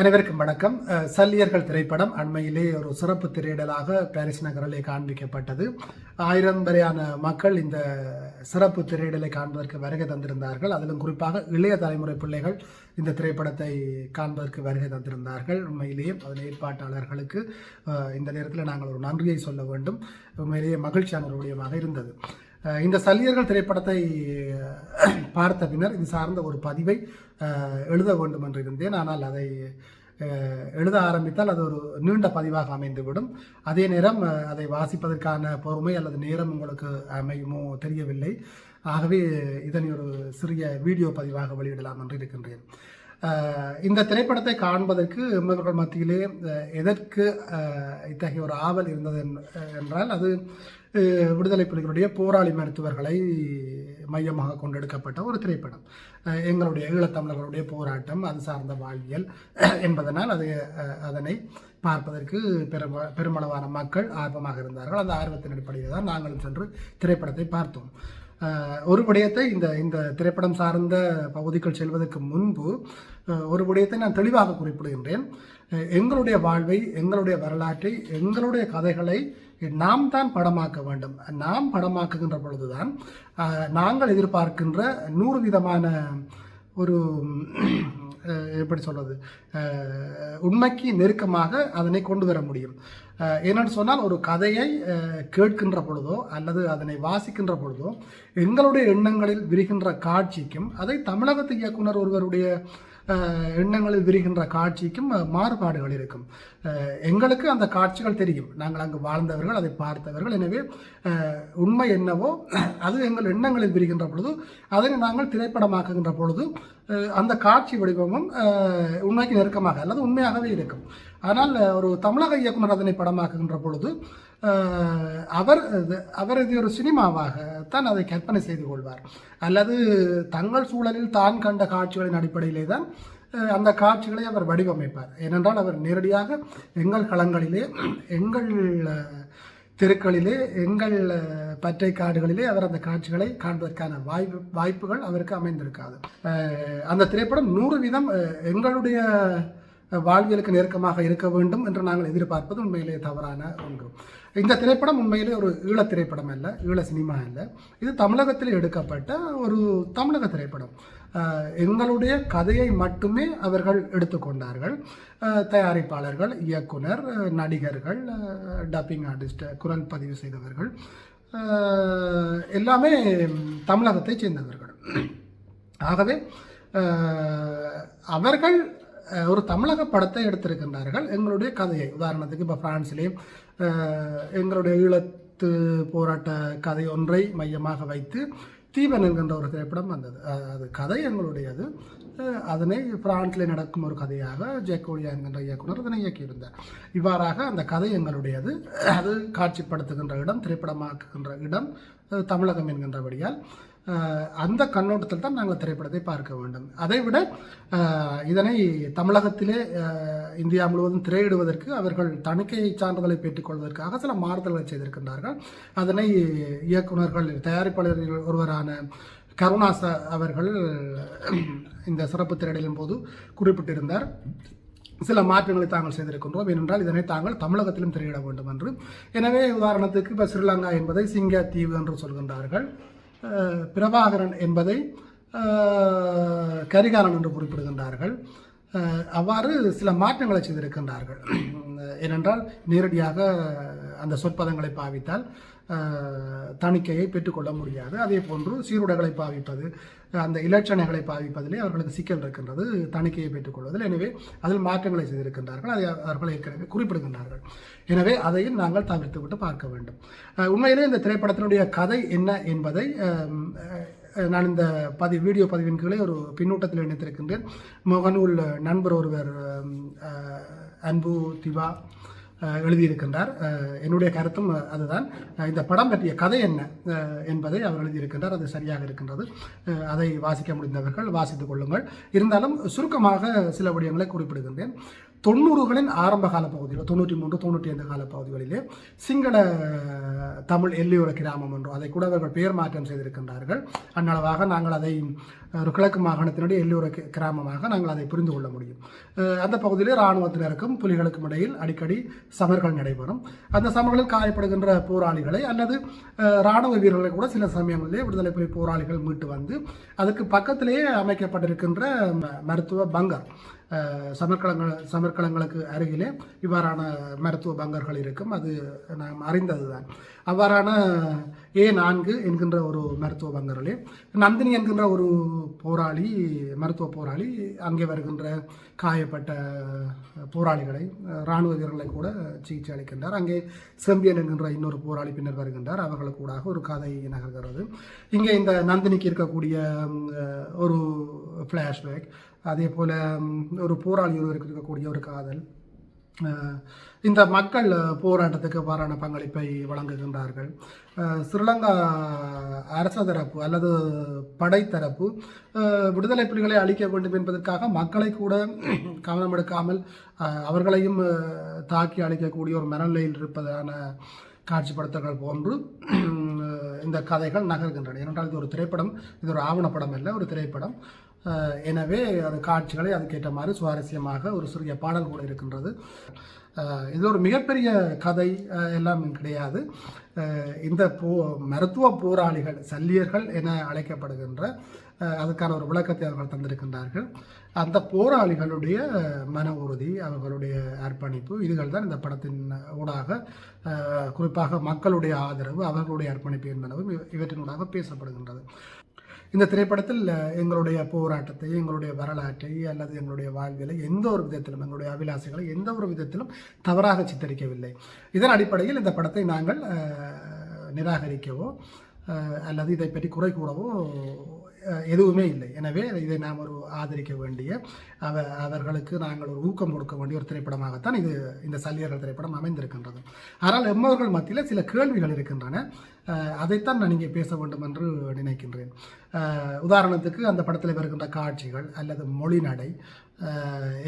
அனைவருக்கும் வணக்கம். சல்லியர்கள் திரைப்படம் அண்மையிலே ஒரு சிறப்பு திரையிடலாக பாரிஸ் நகரிலே காண்பிக்கப்பட்டது. ஆயிரம் வரையான மக்கள் இந்த சிறப்பு திரையிடலை காண்பதற்கு வருகை தந்திருந்தார்கள். அதிலும் குறிப்பாக இளைய தலைமுறை பிள்ளைகள் இந்த திரைப்படத்தை காண்பதற்கு வருகை தந்திருந்தார்கள். உண்மையிலேயே அதன் ஏற்பாட்டாளர்களுக்கு இந்த நேரத்தில் நாங்கள் ஒரு நன்றியை சொல்ல வேண்டும். உண்மையிலேயே மகிழ்ச்சியான ஒரு விடயமாக இருந்தது. இந்த சல்லியர்கள் திரைப்படத்தை பார்த்த பின்னர் இது சார்ந்த ஒரு பதிவை எழுத வேண்டும் என்று இருந்தேன். ஆனால் அதை எழுத ஆரம்பித்தால் அது ஒரு நீண்ட பதிவாக அமைந்துவிடும். அதே நேரம் அதை வாசிப்பதற்கான பொறுமை அல்லது நேரம் உங்களுக்கு அமையுமோ தெரியவில்லை. ஆகவே இதனை ஒரு சிறிய வீடியோ பதிவாக வெளியிடலாம் என்று இருக்கின்றேன். இந்த திரைப்படத்தை காண்பதற்கு எம்மவர்கள் மத்தியிலே எதற்கு இத்தகைய ஒரு ஆவல் இருந்தது என்றால் அது விடுதலை புலிகளுடைய போராளி மருத்துவர்களை மையமாக கொண்டெடுக்கப்பட்ட ஒரு திரைப்படம். எங்களுடைய ஈழத்தமிழர்களுடைய போராட்டம் அது சார்ந்த வாழ்வியல் என்பதனால் அது அதனை பார்ப்பதற்கு பெரும பெருமளவான மக்கள் ஆர்வமாக இருந்தார்கள். அந்த ஆர்வத்தின் அடிப்படையில் தான் நாங்களும் சென்று திரைப்படத்தை பார்த்தோம். ஒரு விடயத்தை இந்த இந்த திரைப்படம் சார்ந்த பகுதிக்குள் செல்வதற்கு முன்பு ஒரு விடயத்தை நான் தெளிவாக குறிப்பிடுகின்றேன். எங்களுடைய வாழ்வை எங்களுடைய வரலாற்றை எங்களுடைய கதைகளை நாம் தான் படமாக்க வேண்டும். நாம் படமாக்குகின்ற பொழுதுதான் நாங்கள் எதிர்பார்க்கின்ற நூறு விதமான ஒரு எப்படி சொல்கிறது உண்மைக்கு நெருக்கமாக அதனை கொண்டு வர முடியும். என்னென்னு சொன்னால் ஒரு கதையை கேட்கின்ற பொழுதோ அல்லது அதனை வாசிக்கின்ற பொழுதோ எங்களுடைய எண்ணங்களில் விரிகின்ற காட்சிக்கும் அதை தமிழகத்து இயக்குனர் ஒருவருடைய எண்ணங்களில் விரிகின்ற காட்சிக்கும் மாறுபாடுகள் இருக்கும். எங்களுக்கு அந்த காட்சிகள் தெரியும். நாங்கள் அங்கு வாழ்ந்தவர்கள் அதை பார்த்தவர்கள். எனவே உண்மை என்னவோ அது எங்கள் எண்ணங்களில் விரிகின்ற பொழுது அதனை நாங்கள் திரைப்படமாக்குகின்ற பொழுது அந்த காட்சி வடிவமும் உண்மைக்கு நெருக்கமாக அல்லது உண்மையாகவே இருக்கும். ஆனால் ஒரு தமிழக இயக்குனர் அதனை படமாக்குகின்ற பொழுது அவர் இது- அவர் இது ஒரு சினிமாவாகத்தான் அதை கற்பனை செய்து கொள்வார். அல்லது தங்கள் சூழலில் தான் கண்ட காட்சிகளின் அடிப்படையிலே தான் அந்த காட்சிகளை அவர் வடிவமைப்பார். ஏனென்றால் அவர் நேரடியாக எங்கள் களங்களிலே எங்கள் தெருக்களிலே எங்கள் பற்றை காடுகளிலே அவர் அந்த காட்சிகளை காண்பதற்கான வாய்ப்பு வாய்ப்புகள் அவருக்கு அமைந்திருக்காது. அந்த திரைப்படம் நூறு வீதம் எங்களுடைய வாழ்வியலுக்கு நெருக்கமாக இருக்க வேண்டும் என்று நாங்கள் எதிர்பார்ப்பது உண்மையிலே தவறான ஒன்று. இந்த திரைப்படம் உண்மையிலே ஒரு ஈழ திரைப்படம் அல்ல ஈழ சினிமா அல்ல. இது தமிழகத்தில் எடுக்கப்பட்ட ஒரு தமிழக திரைப்படம். எங்களுடைய கதையை மட்டுமே அவர்கள் எடுத்துக்கொண்டார்கள். தயாரிப்பாளர்கள் இயக்குனர் நடிகர்கள் டப்பிங் ஆர்டிஸ்ட் குரல் பதிவு செய்தவர்கள் எல்லாமே தமிழகத்தைச் சேர்ந்தவர்கள். ஆகவே அவர்கள் ஒரு தமிழக படத்தை எடுத்திருக்கின்றார்கள். எங்களுடைய கதையை உதாரணத்துக்கு இப்போ பிரான்சிலே எங்களுடைய ஈழத்து போராட்ட கதை ஒன்றை மையமாக வைத்து தீபன் என்கின்ற ஒரு திரைப்படம் வந்தது. அது கதை எங்களுடையது. அதனை பிரான்ஸில் நடக்கும் ஒரு கதையாக ஜெக்கோலியா என்கின்ற இயக்குனர் அதனை இயக்கியிருந்தார். இவ்வாறாக அந்த கதை எங்களுடையது. அது காட்சிப்படுத்துகின்ற இடம் திரைப்படமாக்குகின்ற இடம் தமிழகம் என்கின்றபடியால். அந்த கண்ணோட்டத்தில் தான் நாங்கள் திரைப்படத்தை பார்க்க வேண்டும். அதை விட இதனை தமிழகத்திலே இந்தியா முழுவதும் திரையிடுவதற்கு அவர்கள் தணிக்கை சான்றிதழை பெற்றுக்கொள்வதற்காக சில மாறுதல்களை செய்திருக்கின்றார்கள். அதனை இயக்குனர்கள் தயாரிப்பாளர்கள் ஒருவரான கருணாச அவர்கள் இந்த சிறப்பு திரையிடலின் போது குறிப்பிட்டிருந்தார். சில மாற்றங்களை தாங்கள் செய்திருக்கின்றோம். ஏனென்றால் இதனை தாங்கள் தமிழகத்திலும் திரையிட வேண்டும் என்று. எனவே உதாரணத்துக்கு இப்போ ஸ்ரீலங்கா என்பதை சிங்க தீவு என்று சொல்கின்றார்கள். பிரபாகரன் என்பதை கரிகாலன் என்று குறிப்பிடுகின்றார்கள். அவ்வாறு சில மாற்றங்களை செய்திருக்கின்றார்கள். ஏனென்றால் நேரடியாக அந்த சொற்பதங்களை பாவித்தால் தணிக்கையை பெற்றுக்கொள்ள முடியாது. அதே போன்று சீருடைகளை பாவிப்பது அந்த இலட்சணைகளை பாவிப்பதிலே அவர்களுக்கு சிக்கல் இருக்கின்றது தணிக்கையை பெற்றுக்கொள்வதில். எனவே அதில் மாற்றங்களை செய்திருக்கின்றார்கள். அதை அவர்கள் ஏற்கனவே குறிப்பிடுகின்றார்கள். எனவே அதையும் நாங்கள் தவிர்த்து விட்டு பார்க்க வேண்டும். உண்மையிலே இந்த திரைப்படத்தினுடைய கதை என்ன என்பதை நான் இந்த பதிவு வீடியோ பதிவின் கீழே ஒரு பின்னூட்டத்தில் இணைத்திருக்கின்றேன். முகநூல் நண்பர் ஒருவர் அன்பு திவா எழுதியிருக்கின்றார். என்னுடைய கருத்தும் அதுதான். இந்த படம் பற்றிய கதை என்ன? என்பதை அவர் எழுதியிருக்கின்றார். அது சரியாக இருக்கின்றது. அதை வாசிக்க முடிந்தவர்கள் வாசித்துக் கொள்ளுங்கள். இருந்தாலும் சுருக்கமாக சில விடயங்களை குறிப்பிடுகின்றேன். தொண்ணூறுகளின் ஆரம்ப கால பகுதியில் தொண்ணூற்றி மூன்று தொண்ணூற்றி ஐந்து கால பகுதிகளிலே சிங்கள தமிழ் எல்லையோர கிராமம் என்றும் அதை கூட அவர்கள் பெயர் மாற்றம் செய்திருக்கின்றார்கள். அந்நளவாக நாங்கள் அதை ஒரு கிழக்கு மாகாணத்தினுடைய எல்லையோர கிராமமாக நாங்கள் அதை புரிந்து கொள்ள முடியும். அந்த பகுதியிலே இராணுவத்தினருக்கும் புலிகளுக்கும் இடையில் அடிக்கடி சமர்கள் நடைபெறும். அந்த சமர்களில் காயப்படுகின்ற போராளிகளை அல்லது இராணுவ வீரர்களை கூட சில சமயங்களிலே விடுதலை புலி போராளிகள் மீட்டு வந்து அதற்கு பக்கத்திலேயே அமைக்கப்பட்டிருக்கின்ற ம- மருத்துவ பங்கர். சமர்க்களங்கள் சமர்க்களங்களுக்கு அருகிலே இவ்வாறான மருத்துவ பங்கர்கள் இருக்கும். அது நாம் அறிந்ததுதான். அவ்வாறான ஏ நான்கு என்கின்ற ஒரு மருத்துவ பங்கர்களே நந்தினி என்கின்ற ஒரு போராளி மருத்துவ போராளி அங்கே வருகின்ற காயப்பட்ட போராளிகளை இராணுவ வீரர்களை கூட சிகிச்சை அளிக்கின்றார். அங்கே செம்பியன் என்கின்ற இன்னொரு போராளி பின்னர் வருகின்றார். அவர்களுக்கூடாக ஒரு கதை நகர்கிறது. இங்கே இந்த நந்தினிக்கு இருக்கக்கூடிய ஒரு ஃப்ளாஷ்பேக் அதே போல் ஒரு போராளி ஒருவருக்கு இருக்கக்கூடிய ஒரு காதல். இந்த மக்கள் போராட்டத்துக்கு வாரான பங்களிப்பை வழங்குகின்றார்கள். ஸ்ரீலங்கா அரச தரப்பு அல்லது படைத்தரப்பு விடுதலை புலிகளை அழிக்க வேண்டும் என்பதற்காக மக்களை கூட கவனம் எடுக்காமல் அவர்களையும் தாக்கி அழிக்கக்கூடிய ஒரு மனநிலையில் இருப்பதான காட்சிப்படுத்தல்கள் போன்று இந்த கதைகள் நகர்கின்றன. ஏனென்றால் இது ஒரு திரைப்படம் இது ஒரு ஆவணப்படம் அல்ல ஒரு திரைப்படம். எனவே அது காட்சிகளை அதுக்கேற்ற மாதிரி சுவாரஸ்யமாக ஒரு சிறிய பாடல் கூட இருக்கின்றது. இது ஒரு மிகப்பெரிய கதை எல்லாம் கிடையாது. இந்த போ மருத்துவ போராளிகள் சல்லியர்கள் என அழைக்கப்படுகின்ற அதுக்கான ஒரு விளக்கத்தை அவர்கள் தந்திருக்கின்றார்கள். அந்த போராளிகளுடைய மன உறுதி அவர்களுடைய அர்ப்பணிப்பு இதுகள் தான் இந்த படத்தின் ஊடாக குறிப்பாக மக்களுடைய ஆதரவு அவர்களுடைய அர்ப்பணிப்பு என்பனவும் இவற்றின் ஊடாக பேசப்படுகின்றது. இந்த திரைப்படத்தில் எங்களுடைய போராட்டத்தை எங்களுடைய வரலாற்றை அல்லது எங்களுடைய வாழ்வியலை எந்த ஒரு விதத்திலும் எங்களுடைய அபிலாசைகளை எந்த ஒரு விதத்திலும் தவறாக சித்தரிக்கவில்லை. இதன் அடிப்படையில் இந்த படத்தை நாங்கள் நிராகரிக்கவோ அல்லது இதை பற்றி குறை கூறவோ எதுவுமே இல்லை. எனவே இதை நாம் ஒரு ஆதரிக்க வேண்டிய அவ அவர்களுக்கு நாங்கள் ஒரு ஊக்கம் கொடுக்க வேண்டிய ஒரு திரைப்படமாகத்தான் இது இந்த சல்லியர்கள் திரைப்படம் அமைந்திருக்கின்றது. ஆனால் எம்மவர்கள் மத்தியில் சில கேள்விகள் இருக்கின்றன. அதைத்தான் நான் இங்கே பேச வேண்டும் என்று நினைக்கின்றேன். உதாரணத்துக்கு அந்த படத்தில் வருகின்ற காட்சிகள் அல்லது மொழிநடை நடை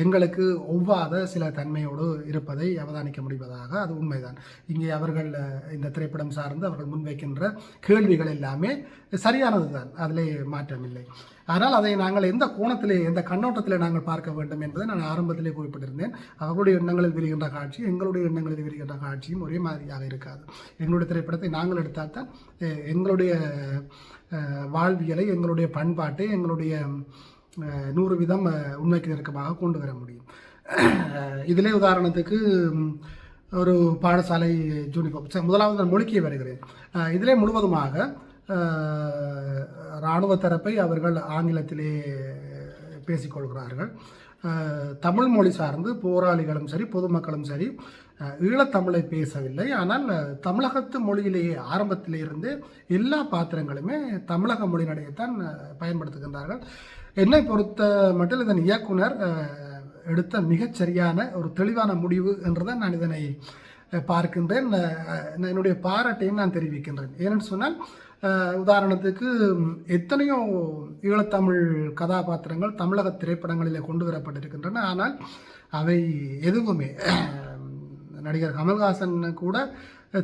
எங்களுக்கு ஒவ்வாத சில தன்மையோடு இருப்பதை அவதானிக்க முடிவதாக அது உண்மைதான். இங்கே அவர்கள் இந்த திரைப்படம் சார்ந்து அவர்கள் முன்வைக்கின்ற கேள்விகள் எல்லாமே சரியானது தான் அதிலே மாற்றமில்லை ஆனால் அதை நாங்கள் எந்த கோணத்திலே எந்த கண்ணோட்டத்திலே நாங்கள் பார்க்க வேண்டும் என்பதை நான் ஆரம்பத்திலே குறிப்பிட்டிருந்தேன். அவர்களுடைய எண்ணங்களில் விரிகின்ற காட்சி எங்களுடைய எண்ணங்களில் விரிகின்ற காட்சியும் ஒரே மாதிரியாக இருக்காது. எங்களுடைய திரைப்படத்தை நாங்கள் எடுத்தால் தான் எங்களுடைய வாழ்வியலை எங்களுடைய பண்பாட்டை எங்களுடைய நூறு விதம் உண்மைக்கு நெருக்கமாக கொண்டு வர முடியும். இதிலே உதாரணத்துக்கு ஒரு பாடசாலை யூனிஃபார்ம் முதலாவது நான் மொழிக்கு வருகிறேன். இதிலே முழுவதுமாக இராணுவ தரப்பை அவர்கள் ஆங்கிலத்திலே பேசிக்கொள்கிறார்கள் தமிழ் மொழி சார்ந்து போராளிகளும் சரி பொதுமக்களும் சரி ஈழத்தமிழை பேசவில்லை. ஆனால் தமிழகத்து மொழியிலேயே ஆரம்பத்திலிருந்து எல்லா பாத்திரங்களுமே தமிழக மொழியினடையத்தான் பயன்படுத்துகின்றார்கள். என்னை பொறுத்த மட்டும் இதன் இயக்குனர் எடுத்த மிகச்சரியான ஒரு தெளிவான முடிவு என்றுதான் நான் இதனை பார்க்கின்றேன். நான் என்னுடைய பாராட்டையும் நான் தெரிவிக்கின்றேன். ஏனென்று சொன்னால் உதாரணத்துக்கு எத்தனையோ ஈழத்தமிழ் கதாபாத்திரங்கள் தமிழக திரைப்படங்களிலே கொண்டு வரப்பட்டிருக்கின்றன. ஆனால் அவை எதுவுமே நடிகர் கமல்ஹாசன் கூட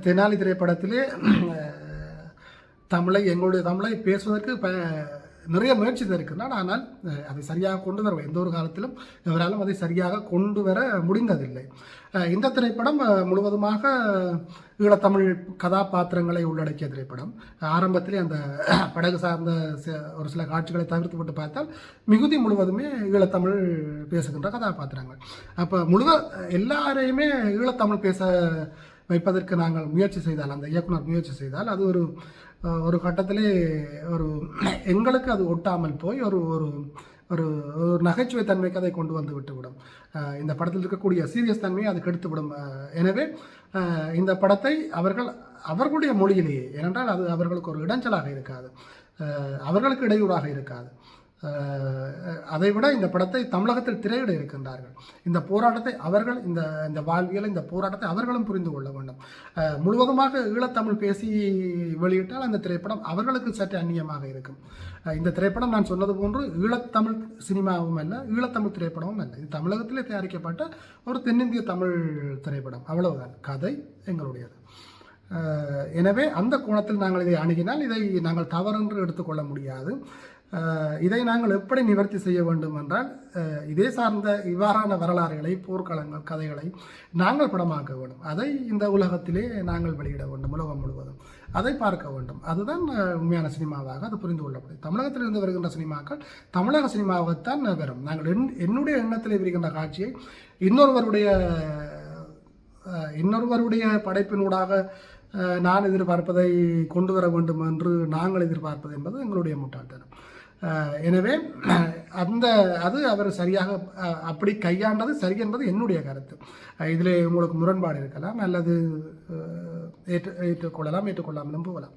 தெனாலி திரைப்படத்திலே தமிழை எங்களுடைய தமிழை பேசுவதற்கு ப நிறைய முயற்சி இருக்கின்றன ஆனால் அதை சரியாக கொண்டு வர எந்த ஒரு காலத்திலும் எவராலும் அதை சரியாக கொண்டு வர முடிந்ததில்லை. இந்த திரைப்படம் முழுவதுமாக ஈழத்தமிழ் கதாபாத்திரங்களை உள்ளடக்கிய திரைப்படம். ஆரம்பத்திலே அந்த படகு சார்ந்த ஒரு சில காட்சிகளை தவிர்த்து விட்டு பார்த்தால் மிகுதி முழுவதுமே ஈழத்தமிழ் பேசுகின்ற கதாபாத்திரங்கள். அப்போ முழுவ எல்லாரையுமே ஈழத்தமிழ் பேச வைப்பதற்கு நாங்கள் முயற்சி செய்தால் அந்த இயக்குனர் முயற்சி செய்தால் அது ஒரு ஒரு கட்டத்திலே ஒரு எங்களுக்கு அது ஒட்டாமல் போய் ஒரு ஒரு ஒரு ஒரு நகைச்சுவை தன்மைக்கு அதை கொண்டு வந்து விட்டுவிடும். இந்த படத்தில் இருக்கக்கூடிய சீரியஸ் தன்மையை அது கெடுத்துவிடும் எனவே இந்த படத்தை அவர்கள் அவர்களுடைய மொழியிலேயே ஏனென்றால் அது அவர்களுக்கு ஒரு இடைஞ்சலாக இருக்காது. அவர்களுக்கு இடையூறாக இருக்காது. அதை விட இந்த படத்தை தமிழகத்தில் திரையிட இருக்கின்றார்கள். இந்த போராட்டத்தை அவர்கள் இந்த இந்த வாழ்வியல் இந்த போராட்டத்தை அவர்களும் புரிந்து கொள்ள வேண்டும். முழுவதுமாக ஈழத்தமிழ் பேசி வெளியிட்டால் அந்த திரைப்படம் அவர்களுக்கு சற்று அந்நியமாக இருக்கும். இந்த திரைப்படம் நான் சொன்னது போன்று ஈழத்தமிழ் சினிமாவும் அல்ல ஈழத்தமிழ் திரைப்படமும் அல்ல. இது தமிழகத்திலே தயாரிக்கப்பட்ட ஒரு தென்னிந்திய தமிழ் திரைப்படம். அவ்வளவுதான். கதை எங்களுடையது. எனவே அந்த கோணத்தில் நாங்கள் இதை அணுகினால் இதை நாங்கள் தவறு என்று எடுத்துக்கொள்ள முடியாது. இதை நாங்கள் எப்படி நிவர்த்தி செய்ய வேண்டும் என்றால் இதே சார்ந்த இவ்வாறான வரலாறுகளை போர்க்களங்கள் கதைகளை நாங்கள் படமாக்க வேண்டும். அதை இந்த உலகத்திலே நாங்கள் வெளியிட வேண்டும் உலகம் முழுவதும். அதை பார்க்க வேண்டும். அதுதான் உண்மையான சினிமாவாக அது புரிந்து கொள்ளப்படும் தமிழகத்திலிருந்து வருகின்ற சினிமாக்கள் தமிழக சினிமாவைத்தான் வரும் நாங்கள் என் என்னுடைய எண்ணத்தில் வருகின்ற காட்சியை இன்னொருவருடைய இன்னொருவருடைய படைப்பினூடாக நான் எதிர்பார்ப்பதை கொண்டு வர வேண்டும் என்று நாங்கள் எதிர்பார்ப்பது என்பது எங்களுடைய முட்டாள்தனம். எனவே அந்த அது அவர் சரியாக அப்படி கையாண்டது சரி என்பது என்னுடைய கருத்து. இதில் உங்களுக்கு முரண்பாடு இருக்கலாம் அல்லது ஏற்று ஏற்றுக்கொள்ளலாம் ஏற்றுக்கொள்ளாமலும் போகலாம்.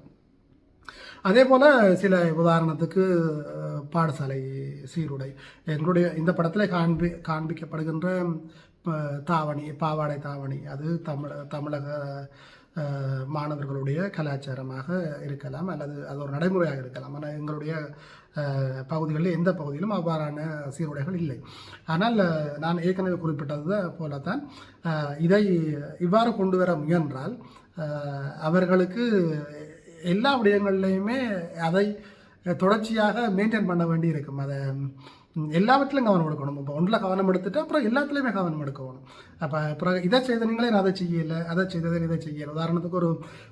அதே போல் சில உதாரணத்துக்கு பாடசாலை சீருடை. எங்களுடைய இந்த படத்தில் காண்பி காண்பிக்கப்படுகின்ற தாவணி பாவாடை தாவணி அது தமிழ தமிழக மாணவர்களுடைய கலாச்சாரமாக இருக்கலாம் அல்லது அது ஒரு நடைமுறையாக இருக்கலாம். ஆனால் எங்களுடைய பகுதிகளில் எந்த பகுதியிலும் அவ்வாறான சீருடைகள் இல்லை. ஆனால் நான் ஏற்கனவே குறிப்பிட்டது போலத்தான் இதை இவ்வாறு கொண்டு வர முயன்றால் அவர்களுக்கு எல்லா விடயங்கள்லையுமே அதை தொடர்ச்சியாக மெயின்டைன் பண்ண வேண்டி இருக்கும் அதை எல்லாவற்றிலும் கவனம் எடுக்கணும். இப்போ ஒன்றில் கவனம் எடுத்துட்டு அப்புறம் எல்லாத்துலேயுமே கவனம் எடுக்கணும். அப்போ அப்புறம் இதை செய்த நீங்களே நான் அதை செய்யலை அதை செய்ததை இதை செய்யலை. உதாரணத்துக்கு ஒரு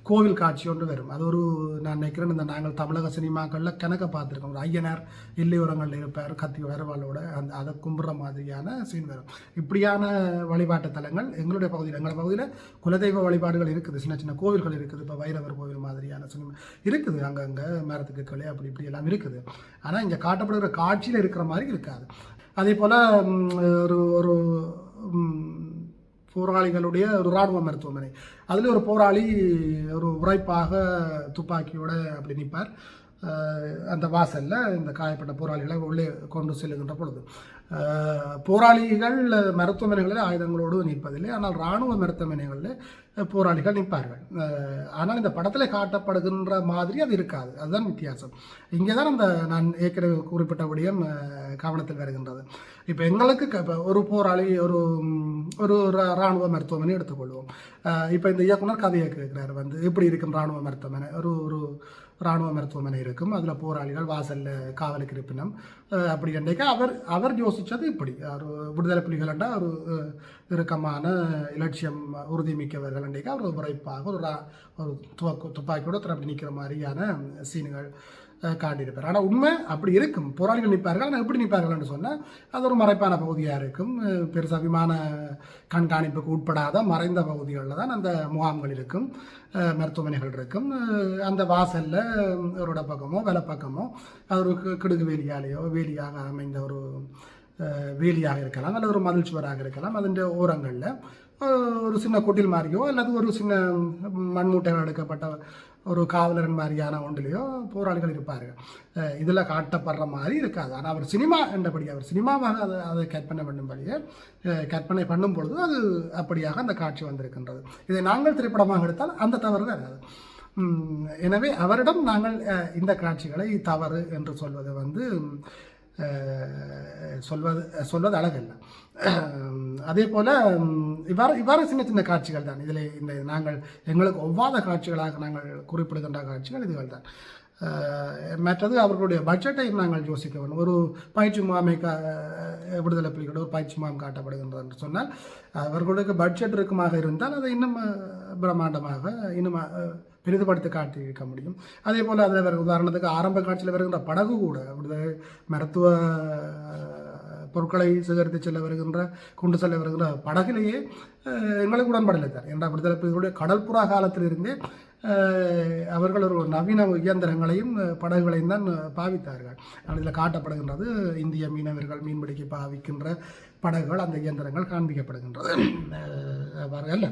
கோவில் காட்சி ஒன்று வரும். அது ஒரு நான் நினைக்கிறேன் இந்த நாங்கள் தமிழக சினிமாக்களில் கணக்க பார்த்துருக்கோம். ஒரு ஐயனார் இல்லையோரங்களில் இருப்பார் கத்தி வரவாளோட அந்த அதை கும்பிட்ற மாதிரியான சீன் வரும். இப்படியான வழிபாட்டு தலங்கள் எங்களுடைய பகுதியில் எங்கள் பகுதியில் குலதெய்வ வழிபாடுகள் இருக்குது. சின்ன சின்ன கோவில்கள் இருக்குது. இப்போ வைரவர் கோவில் மாதிரியான சினிமா இருக்குது. அங்கங்கே மரத்துக்கு களி அப்படி இப்படி எல்லாம் இருக்குது. ஆனால் இங்கே காட்டப்படுகிற காட்சியில் இருக்கிற மாதிரி இருக்காது. அதே போல் ஒரு ஒரு போராளிகளுடைய ஒரு இராணுவ மருத்துவமனை. அதில் ஒரு போராளி ஒரு உரைப்பாக துப்பாக்கியோட அப்படி நிற்பார் அந்த வாசலில் இந்த காயப்பட்ட போராளிகளை உள்ளே கொண்டு செல்லுகின்ற பொழுது. போராளிகள் மருத்துவமனைகளில் ஆயுதங்களோடு நிற்பதில்லை. ஆனால் இராணுவ மருத்துவமனைகளில் போராளிகள் நிற்பார்கள். ஆனால் இந்த படத்தில் காட்டப்படுகின்ற மாதிரி அது இருக்காது. அதுதான் வித்தியாசம். இங்கே தான் அந்த நான் ஏற்கனவே குறிப்பிட்டபடியும் அஹ், கவனத்தில் வருகின்றது. இப்போ எங்களுக்கு க- ஒரு போராளி ஒரு ஒரு இராணுவ மருத்துவமனை எடுத்துக்கொள்வோம். இப்போ இந்த இயக்குனர் கதையை கேட்குறாரு வந்து எப்படி இருக்கும் இராணுவ மருத்துவமனை? ஒரு ஒரு இராணுவ மருத்துவமனை இருக்கும். அதில் போராளிகள் வாசலில் காவலுக்கு இருப்பினம். அப்படி என்றைக்கு அவர் அவர் யோசித்தது இப்படி. ஒரு விடுதலை புலிகளண்டா ஒரு இறுக்கமான இலட்சியம் உறுதிமிக்கவர்கள் என்றைக்கு அவர் உரைப்பாக ஒரு ஒரு துவக்கு துப்பாக்கியோட திறப்பி நிற்கிற மாதிரியான சீன்கள். காட்டியிருப்பார். ஆனால் உண்மை அப்படி இருக்கும். போராளிகள் நிற்பார்கள் ஆனால் எப்படி நிற்பார்கள்னு சொன்னால் அது ஒரு மறைப்பான பகுதியாக இருக்கும். பெருசாக விமான கண்காணிப்புக்கு உட்படாத மறைந்த பகுதிகளில் தான் அந்த முகாம்கள் இருக்கும். மருத்துவமனைகள் இருக்கும். அந்த வாசலில் ஒரு வலை பக்கமோ அது ஒரு கிடுகு வேலியாலேயோ வேலியாக அமைந்த ஒரு வேலியாக இருக்கலாம் அல்லது ஒரு மதில் சுவராக இருக்கலாம். அதன் ஓரங்களில் ஒரு சின்ன கொட்டில் மாதிரியோ அல்லது ஒரு சின்ன மண்மூட்டைகள் எடுக்கப்பட்ட ஒரு காவலர் மாதிரியான ஒன்றிலேயோ போராளிகள் இருப்பார்கள். இதில் காட்டப்படுற மாதிரி இருக்காது. ஆனால் அவர் சினிமா என்றபடி அவர் சினிமாவாக அதை அதை கற்பனை பண்ணும்படியே கற்பனை பண்ணும் பொழுது அது அப்படியாக அந்த காட்சி வந்திருக்கின்றது. இதை நாங்கள் திரைப்படமாக எடுத்தால் அந்த தவறு தான் எனவே அவரிடம் நாங்கள் இந்த காட்சிகளை தவறு என்று சொல்வது வந்து சொல்வது சொல்வது அழகல்ல. அதே போல் இவ்வாறு இவ்வாறு சின்ன சின்ன காட்சிகள் தான். இதில் இந்த நாங்கள் எங்களுக்கு ஒவ்வாத காட்சிகளாக நாங்கள் குறிப்பிடுகின்ற காட்சிகள் இதுகள் தான் மற்றது அவர்களுடைய பட்ஜெட்டை நாங்கள் யோசிக்க வேண்டும். ஒரு பயிற்சி முகாமை கா விடுதலை புலிகளோட ஒரு பயிற்சி முகாம் காட்டப்படுகின்றது என்று சொன்னால் அவர்களுக்கு பட்ஜெட் இருக்குமாக இருந்தால் அதை இன்னும் பிரம்மாண்டமாக இன்னும் பெரிதுபடுத்தி காட்டியிருக்க முடியும். அதே போல் அதில் வேறு உதாரணத்துக்கு ஆரம்ப காட்சியில் வருகின்ற படகு கூட அவரது மருத்துவ பொருட்களை சேகரித்து செல்ல வருகின்ற கொண்டு செல்ல வருகின்ற படகிலேயே எங்களுக்கு உடன்படலை சார். என்ற விடுதலை கடற்புறா காலத்திலிருந்தே அவர்கள் ஒரு நவீன இயந்திரங்களையும் படகுகளையும் தான் பாவித்தார்கள். ஆனால் இதில் காட்டப்படுகின்றது இந்திய மீனவர்கள் மீன்பிடிக்க பாவிக்கின்ற படகுகள் அந்த இயந்திரங்கள் காண்பிக்கப்படுகின்றது. அவர்கள் அல்ல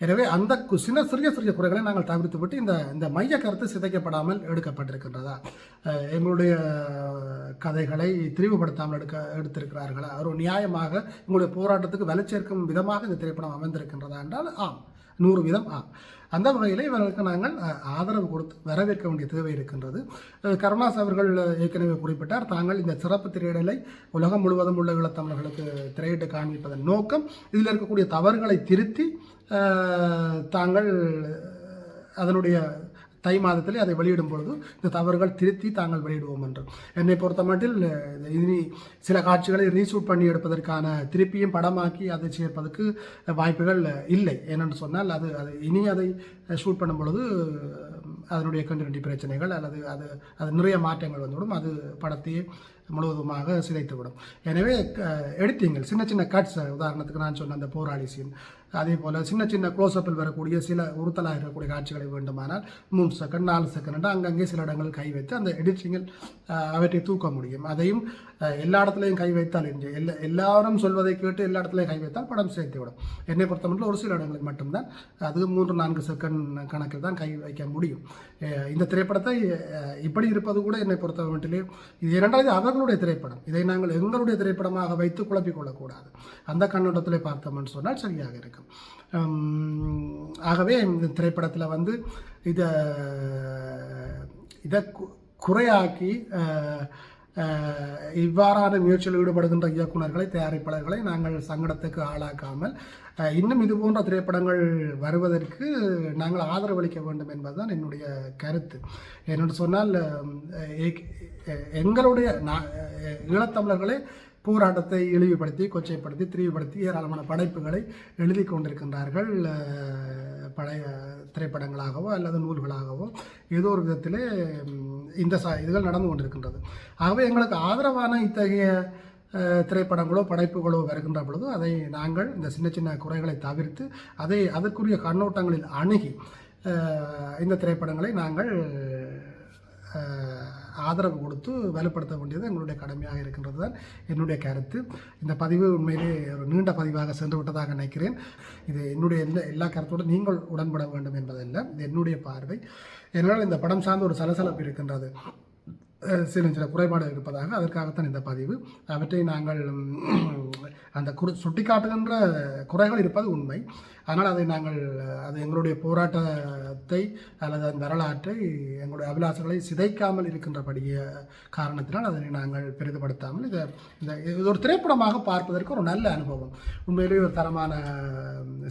எனவே அந்த சின்ன சிறிய சிறிய குறைகளை நாங்கள் தவிர்த்துவிட்டு இந்த இந்த மைய கருத்து சிதைக்கப்படாமல் எடுக்கப்பட்டிருக்கின்றதா? எங்களுடைய கதைகளை திரிவுபடுத்தாமல் எடுக்க எடுத்திருக்கிறார்களா? ஒரு நியாயமாக எங்களுடைய போராட்டத்துக்கு வலை சேர்க்கும் விதமாக இந்த திரைப்படம் அமைந்திருக்கின்றதா என்றால் ஆம். நூறு வீதம் ஆம். அந்த வகையில் இவர்களுக்கு நாங்கள் ஆதரவு கொடுத்து வரவேற்க வேண்டிய தேவை இருக்கின்றது. கருணாஸ் அவர்கள் ஏற்கனவே குறிப்பிட்டார் தாங்கள் இந்த சிறப்பு திரையிடலை உலகம் முழுவதும் உள்ள ஈழத்தமிழர்களுக்கு திரையிட்டு காண்பிப்பதன் நோக்கம் இதில் இருக்கக்கூடிய தவறுகளை திருத்தி தாங்கள் அதனுடைய தை மாதத்திலே அதை வெளியிடும் பொழுது இந்த தவறுகள் திருத்தி தாங்கள் வெளியிடுவோம் என்று. என்னை பொறுத்த மட்டில் இனி சில காட்சிகளை ரீஷூட் பண்ணி எடுப்பதற்கான திருப்பியும் படமாக்கி அதை சேர்ப்பதற்கு வாய்ப்புகள் இல்லை. ஏனென்று சொன்னால் அது அது இனி அதை ஷூட் பண்ணும் பொழுது அதனுடைய கண்டினியூட்டி பிரச்சனைகள் அல்லது அது அது நிறைய மாற்றங்கள் வந்துவிடும். அது படத்தையே முழுவதுமாக சிதைத்துவிடும். எனவே எடிட்டிங்கள் சின்ன சின்ன கட்ஸ் உதாரணத்துக்கு நான் சொன்ன அந்த போராளி சீன் அதே போல் சின்ன சின்ன க்ளோஸ்அப்பில் வரக்கூடிய சில உறுத்தலாக இருக்கக்கூடிய காட்சிகளை வேண்டுமானால் மூணு செகண்ட் நாலு செகண்ட் அங்கங்கே சில இடங்கள் கை வைத்து அந்த எடிட்டிங்கில் அவற்றை தூக்க முடியும். அதையும் எல்லா இடத்துலையும் கை வைத்தால் என்று எல்லா எல்லாரும் சொல்வதை கேட்டு எல்லா இடத்துலையும் கை வைத்தால் படம் சேர்த்து விடும் என்னை பொறுத்தமட்டில் ஒரு சில இடங்களில் மட்டும்தான். அது மூன்று நான்கு செகண்ட் கணக்கில் தான் கை வைக்க முடியும். இந்த திரைப்படத்தை இப்படி இருப்பது கூட என்னை பொறுத்த மட்டிலே இது இரண்டாவது அவர்களுடைய திரைப்படம். இதை நாங்கள் எங்களுடைய திரைப்படமாக வைத்து குழப்பிக் கொள்ளக்கூடாது. அந்த கண்ணோட்டத்தில் பார்த்தோம்னு சொன்னால் சரியாக இருக்கும். ஆகவே இந்த திரைப்படத்தில் வந்து இதை இதை குறையாக்கி இவ்வாறான முயற்சியில் ஈடுபடுகின்ற இயக்குனர்களை தயாரிப்பாளர்களை நாங்கள் சங்கடத்துக்கு ஆளாக்காமல் இன்னும் இது போன்ற திரைப்படங்கள் வருவதற்கு நாங்கள் ஆதரவளிக்க வேண்டும் என்பதுதான் என்னுடைய கருத்து. என்னென்னு சொன்னால் எங்களுடைய ஈழத்தமிழர்களே போராட்டத்தை இழிவுபடுத்தி கொச்சைப்படுத்தி திரிவுபடுத்தி ஏராளமான படைப்புகளை எழுதி கொண்டிருக்கின்றார்கள் பழைய திரைப்படங்களாகவோ அல்லது நூல்களாகவோ. ஏதோ ஒரு விதத்திலே இந்த ச இதுகள் நடந்து கொண்டிருக்கின்றது. ஆகவே எங்களுக்கு ஆதரவான இத்தகைய திரைப்படங்களோ படைப்புகளோ வருகின்ற பொழுது அதை நாங்கள் இந்த சின்ன சின்ன குறைகளை தவிர்த்து அதை அதற்குரிய கண்ணோட்டங்களில் அணுகி இந்த திரைப்படங்களை நாங்கள் ஆதரவு கொடுத்து வலுப்படுத்த வேண்டியது எங்களுடைய கடமையாக இருக்கின்றது தான் என்னுடைய கருத்து. இந்த பதிவு உண்மையிலே ஒரு நீண்ட பதிவாக சென்று விட்டதாக நினைக்கிறேன். இது என்னுடைய எல்லா எல்லா கருத்தோடு நீங்கள் உடன்பட வேண்டும் என்பதல்ல. இது என்னுடைய பார்வை. என்னால் இந்த படம் சார்ந்த ஒரு சலசலப்பு இருக்கின்றது. சில சில குறைபாடு இருப்பதாக அதற்காகத்தான் இந்த பதிவு. அவற்றை நாங்கள் அந்த குறு சுட்டிக்காட்டுகின்ற குறைகள் இருப்பது உண்மை. அதனால் அதை நாங்கள் அது எங்களுடைய போராட்டத்தை அல்லது அந்த வரலாற்றை எங்களுடைய அபிலாசங்களை சிதைக்காமல் இருக்கின்றபடிய காரணத்தினால் அதனை நாங்கள் பெரிதுபடுத்தாமல் இதை இந்த இது ஒரு திரைப்படமாக பார்ப்பதற்கு ஒரு நல்ல அனுபவம். உண்மையிலேயே ஒரு தரமான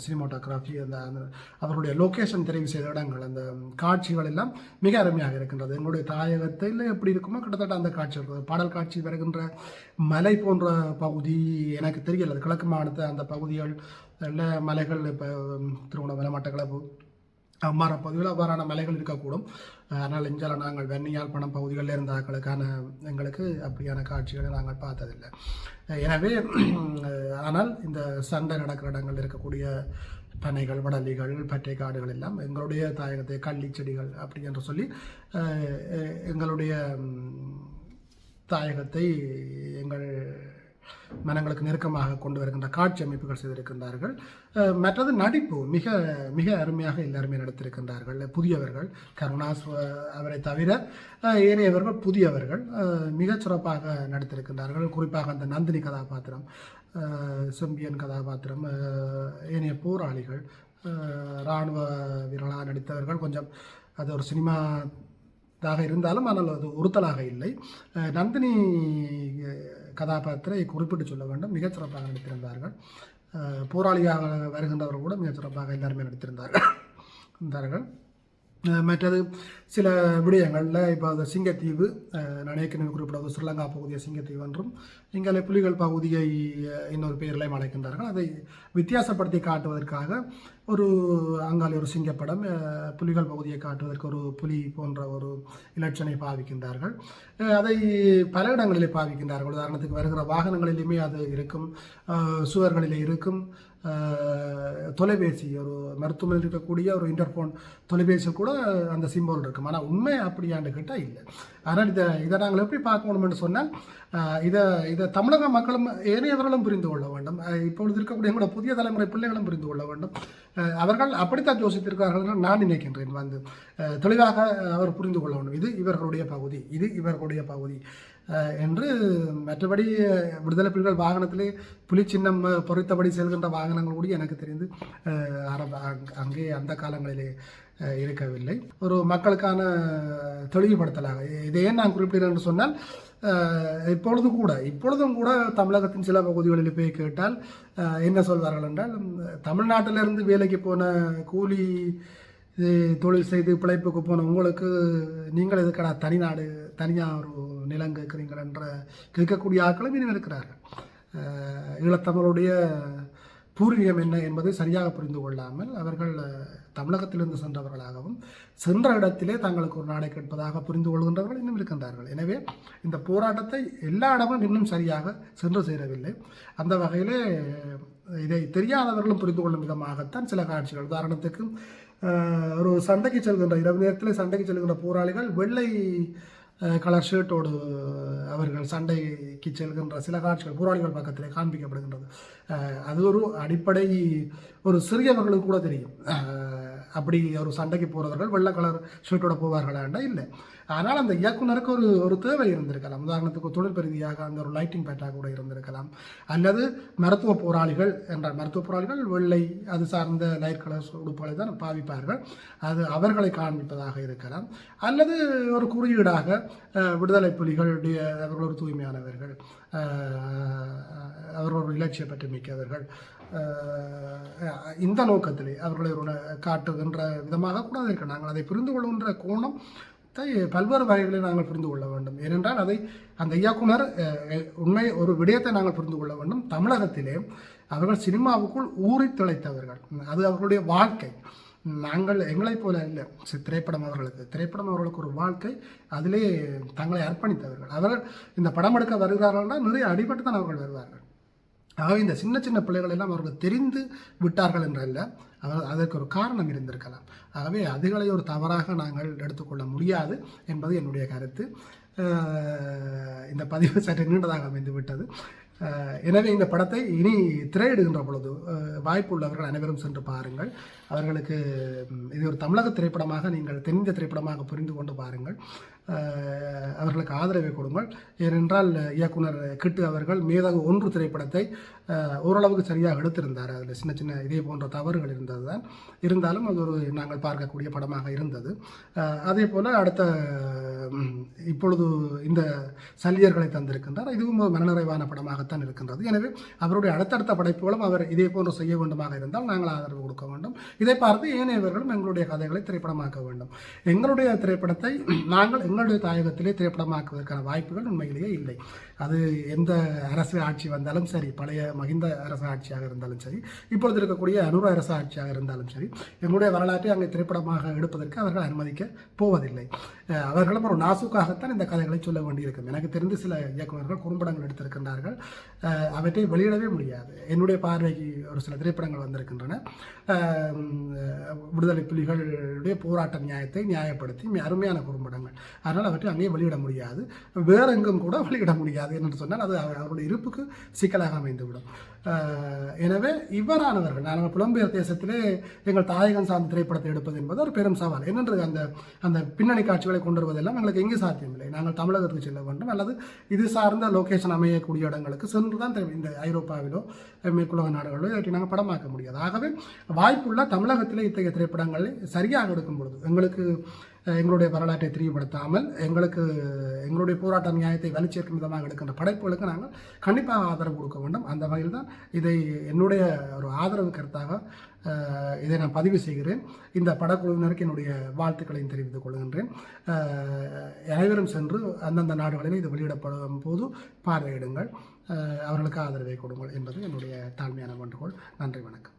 சினிமாட்டோகிராஃபி அந்த அந்த அவர்களுடைய லொக்கேஷன் தெரிவு செய்த இடங்கள் அந்த காட்சிகள் எல்லாம் மிக அருமையாக இருக்கின்றது. எங்களுடைய தாயகத்தில் எப்படி இருக்குமோ கிட்டத்தட்ட அந்த காட்சி இருக்குது. பாடல் காட்சி வருகின்ற மலை போன்ற பகுதி எனக்கு தெரியல. அது கிழக்கு மாநிலத்தை அந்த பகுதிகள் நல்ல மலைகள் இப்போ திருவண்ணாமலை மட்டக்களப்பு அம்மாற பகுதியில் அவ்வாறான மலைகள் இருக்கக்கூடும். அதனால் இஞ்சால நாங்கள் வெண்ணியாழ்ப்பாணம் பகுதிகளில் இருந்தாக்களுக்கான எங்களுக்கு அப்படியான காட்சிகளை நாங்கள் பார்த்ததில்லை. எனவே ஆனால் இந்த சண்டை நடக்கிற இடங்கள் இருக்கக்கூடிய பனைகள் வடலிகள் பற்றை காடுகள் எல்லாம் எங்களுடைய தாயகத்தை கள்ளி செடிகள் அப்படி என்று சொல்லி எங்களுடைய தாயகத்தை எங்கள் மனங்களுக்கு நெருக்கமாக கொண்டு வருகின்ற காட்சி அமைப்புகள் செய்திருக்கின்றார்கள். மற்றது நடிப்பு மிக மிக அருமையாக எல்லாருமே நடித்திருக்கின்றார்கள். புதியவர்கள் கருணாஸ் அவரை தவிர ஏனையவர்கள் புதியவர்கள் மிகச் சிறப்பாக நடித்திருக்கின்றார்கள். குறிப்பாக அந்த நந்தினி கதாபாத்திரம் செம்பியன் கதாபாத்திரம் ஏனைய போராளிகள் இராணுவ வீரர்களாக நடித்தவர்கள். கொஞ்சம் அது ஒரு சினிமா தாக இருந்தாலும் ஆனால் அது உறுத்தலாக இல்லை. நந்தினி கதாபாத்திரத்தை கதாபாத்திரை குறிப்பிட்டு சொல்ல வேண்டும். மிகச் சிறப்பாக நடித்திருந்தார்கள். போராளியாக வருகின்றவர்கள் கூட மிகச் சிறப்பாக எல்லாருமே நடித்திருந்தார்கள். இருந்தார்கள். மற்றது சில விடயங்களில் இப்போ அந்த சிங்கத்தீவு நான் ஏற்கனவே குறிப்பிடாத ஸ்ரீலங்கா பகுதியை சிங்கத்தீவு என்றும் இங்கே புலிகள் பகுதியை இன்னொரு பெயரிலையும் அழைக்கின்றார்கள். அதை வித்தியாசப்படுத்தி காட்டுவதற்காக ஒரு அங்காலே ஒரு சிங்கப்படம் புலிகள் பகுதியை காட்டுவதற்கு ஒரு புலி போன்ற ஒரு இலட்சனை பாவிக்கின்றார்கள். அதை பல இடங்களிலே பாவிக்கின்றார்கள். உதாரணத்துக்கு வருகிற வாகனங்களிலுமே அது இருக்கும் சுவர்களிலே இருக்கும் தொலைபேசி ஒரு மருத்துவமனையில் இருக்கக்கூடிய ஒரு இன்டர்ஃபோன் தொலைபேசியில் கூட அந்த சிம்பல் இருக்கும் ஆனால் உண்மை அப்படியாண்டு கேட்டால் இல்லை. ஆனால் இதை இதை நாங்கள் எப்படி பார்க்கணும்னு சொன்னால் இதை இதை தமிழக மக்களும் ஏனையவர்களும் புரிந்து கொள்ள வேண்டும். இப்பொழுது இருக்கக்கூடிய எங்களோட புதிய தலைமுறை பிள்ளைகளும் புரிந்து கொள்ள வேண்டும். அவர்கள் அப்படித்தான் யோசித்திருக்கிறார்கள் என்று நான் நினைக்கின்றேன். வந்து தெளிவாக அவர் புரிந்து கொள்ள வேண்டும். இது இவர்களுடைய பகுதி. இது இவர்களுடைய பகுதி. என்று மற்றபடி விடுதலை புலிகள் வாகனத்திலே புலி சின்னம் பொறித்தபடி செல்கின்ற வாகனங்கள் கூட எனக்கு தெரிந்து ஆரம்ப அங்கே அந்த காலங்களிலே இருக்கவில்லை. ஒரு மக்களுக்கான தெளிவுபடுத்தலாக. இதை ஏன் நான் குறிப்பிடுகிறேன் என்று சொன்னால் இப்பொழுதும் கூட இப்பொழுதும் கூட தமிழகத்தின் சில பகுதிகளில் போய் கேட்டால் என்ன சொல்வார்கள் என்றால் தமிழ்நாட்டிலிருந்து வேலைக்கு போன கூலி தொழில் செய்து பிழைப்புக்கு போன உங்களுக்கு நீங்கள் எதுக்கடா தனிநாடு தனியாக ஒரு நிலம் கேட்குறீங்கள் என்ற கேட்கக்கூடிய ஆட்களும் இனிமே இருக்கிறார்கள். ஈழத்தமிழுடைய பூர்வீகம் என்ன என்பதை சரியாக புரிந்து கொள்ளாமல் அவர்கள் தமிழகத்திலிருந்து சென்றவர்களாகவும் சென்ற இடத்திலே தங்களுக்கு ஒரு நாடை கேட்பதாக புரிந்து கொள்கின்றவர்கள் இன்னும் இருக்கின்றார்கள். எனவே இந்த போராட்டத்தை எல்லா இடமும் இன்னும் சரியாக சென்று சேரவில்லை. அந்த வகையிலே இதை தெரியாதவர்களும் புரிந்து கொள்ளும் விதமாகத்தான் சில காட்சிகள். உதாரணத்துக்கு ஒரு சண்டைக்கு செல்கின்ற இரவு நேரத்தில் சண்டைக்கு செல்கின்ற போராளிகள் வெள்ளை கலர் ஷர்ட்டோடு அவர்கள் சண்டைக்கு செல்கின்ற சில காட்சிகள் போராளிகள் பக்கத்திலே காண்பிக்கப்படுகின்றது. அஹ், அது ஒரு அடிப்படை ஒரு சிறியவர்களுக்கு கூட தெரியும். அஹ், அப்படி ஒரு சண்டைக்கு போகிறவர்கள் வெள்ளை கலர் ஷர்ட்டோட போவார்களாண்டா இல்லை. ஆனால் அந்த இயக்குனருக்கு ஒரு ஒரு தேவை இருந்திருக்கலாம். உதாரணத்துக்கு தொழில் ரீதியாக அந்த ஒரு லைட்டிங் பேட்டாக கூட இருந்திருக்கலாம். அல்லது மருத்துவ போராளிகள் என்ற மருத்துவ போராளிகள் வெள்ளை அது சார்ந்த லைட் கலர் உடுப்புகளை தான் பாவிப்பார்கள். அது அவர்களை காண்பிப்பதாக இருக்கலாம். அல்லது ஒரு குறியீடாக விடுதலை புலிகளுடைய அவர்கள் ஒரு தூய்மையானவர்கள் அவர்களோட அவர்கள் ஒரு இலட்சிய பற்றி மிக்கவர்கள் இந்த நோக்கத்திலே அவர்களை ஒரு காட்டுகின்ற விதமாக கூட இருக்க நாங்கள் அதை புரிந்து கொள்கின்ற கோணம் பல்வேறு வகைகளில் நாங்கள் புரிந்து கொள்ள வேண்டும். ஏனென்றால் அதை அந்த இயக்குனர் உண்மை ஒரு விடயத்தை நாங்கள் புரிந்து கொள்ள வேண்டும். தமிழகத்திலே அவர்கள் சினிமாவுக்குள் ஊறி திளைத்தவர்கள். அது அவர்களுடைய வாழ்க்கை. நாங்கள் எங்களைப் போல இல்லை திரைப்படம் அவர்களுக்கு. திரைப்படம் அவர்களுக்கு ஒரு வாழ்க்கை. அதிலே தங்களை அர்ப்பணித்தவர்கள். அவர்கள் இந்த படம் எடுக்க வருகிறார்கள்னா நிறைய அடிபட்டு தான் அவர்கள் வருவார்கள். ஆகவே இந்த சின்ன சின்ன பிள்ளைகள் எல்லாம் அவர்கள் தெரிந்து விட்டார்கள் என்றல்ல. அவர் அதற்கு ஒரு காரணம் இருந்திருக்கலாம். ஆகவே அதுகளை ஒரு தவறாக நாங்கள் எடுத்துக்கொள்ள முடியாது என்பது என்னுடைய கருத்து. இந்த பதிவு சற்று நீண்டதாக அமைந்து விட்டது எனவே இந்த படத்தை இனி திரையிடுகின்ற பொழுது வாய்ப்பு வாய்ப்புள்ளவர்கள் அனைவரும் சென்று பாருங்கள். அவர்களுக்கு இது ஒரு தமிழக திரைப்படமாக நீங்கள் தென்னிந்திய திரைப்படமாக புரிந்து கொண்டு பாருங்கள். அவர்களுக்கு ஆதரவை கொடுங்கள். ஏனென்றால் இயக்குனர் கிட்டு அவர்கள் மேதகு ஒன்று திரைப்படத்தை ஓரளவுக்கு சரியாக எடுத்திருந்தார். அதில் சின்ன சின்ன இதே போன்ற தவறுகள் இருந்தது தான் இருந்தாலும் அது ஒரு நாங்கள் பார்க்கக்கூடிய படமாக இருந்தது. அதே போல் அடுத்த இப்பொழுது இந்த சல்லியர்களை தந்திருக்கின்றார். இதுவும் மனநிறைவான படமாகத்தான் இருக்கின்றது. எனவே அவருடைய அடுத்தடுத்த படைப்புகளும் அவர் இதே போன்று செய்ய வேண்டுமாக இருந்தால் நாங்கள் ஆதரவு கொடுக்க வேண்டும். இதை பார்த்து ஏனையவர்களும் எங்களுடைய கதைகளை திரைப்படமாக்க வேண்டும். எங்களுடைய திரைப்படத்தை நாங்கள் எங்களுடைய தாயகத்திலே திரைப்படமாக்குவதற்கான வாய்ப்புகள் உண்மையிலேயே இல்லை. அது எந்த அரசு ஆட்சி வந்தாலும் சரி பழைய மகிந்த அரசு ஆட்சியாக இருந்தாலும் சரி இப்பொழுது இருக்கக்கூடிய அனுர அரசு ஆட்சியாக இருந்தாலும் சரி எங்களுடைய வரலாற்றை அங்கே திரைப்படமாக எடுப்பதற்கு அவர்கள் அனுமதிக்க போவதில்லை. அவர்களும் ஒரு நாசுக்காகத்தான் இந்த கதைகளை சொல்ல வேண்டியிருக்கும். எனக்கு தெரிந்து சில இயக்குநர்கள் குறும்படங்கள் எடுத்திருக்கின்றார்கள். அவற்றை வெளியிடவே முடியாது. என்னுடைய பார்வைக்கு ஒரு சில திரைப்படங்கள் வந்திருக்கின்றன. விடுதலை புலிகளுடைய போராட்ட நியாயத்தை நியாயப்படுத்தி அருமையான குறும்படங்கள். அதனால் அவற்றை அங்கேயே வெளியிட முடியாது. வேற எங்கும் கூட வெளியிட முடியாது. என்று சொன்னால் அது அவருடைய இருப்புக்கு சிக்கலாக அமைந்துவிடும். எனவே இவ்வாறானவர்கள் நாங்கள் புலம்பெயர் தேசத்திலே எங்கள் தாயகம் சார்ந்த திரைப்படத்தை எடுப்பது என்பது ஒரு பெரும் சவால். என்னென்று அந்த அந்த பின்னணி காட்சிகளை கொண்டு வருவதெல்லாம் எங்களுக்கு எங்கே சாத்தியமில்லை. நாங்கள் தமிழகத்துக்கு செல்ல வேண்டும். அல்லது இது சார்ந்த லொக்கேஷன் அமையக்கூடிய இடங்களுக்கு சென்று தான் இந்த ஐரோப்பாவிலோ மேற்குலக நாடுகளிலோ இவற்றை நாங்கள் படமாக்க முடியாது. ஆகவே வாய்ப்புள்ள தமிழகத்திலே இத்தகைய திரைப்படங்களை சரியாக எடுக்கும் பொழுது எங்களுக்கு எங்களுடைய வரலாற்றை தெரியப்படுத்தாமல் எங்களுக்கு எங்களுடைய போராட்ட நியாயத்தை வலிச்சேர்க்கும் விதமாக எடுக்கின்ற படைப்புகளுக்கு நாங்கள் கண்டிப்பாக ஆதரவு கொடுக்க வேண்டும். அந்த வகையில் தான் இதை என்னுடைய ஒரு ஆதரவு கருத்தாக இதை நான் பதிவு செய்கிறேன். இந்த படக்குழுவினருக்கு என்னுடைய வாழ்த்துக்களையும் தெரிவித்துக் கொள்கின்றேன். அனைவரும் சென்று அந்தந்த நாடுகளில் இது வெளியிடப்படும் போது பார்வையிடுங்கள். அவர்களுக்கு ஆதரவை கொடுங்கள் என்பது என்னுடைய தாழ்மையான வேண்டுகோள். நன்றி வணக்கம்.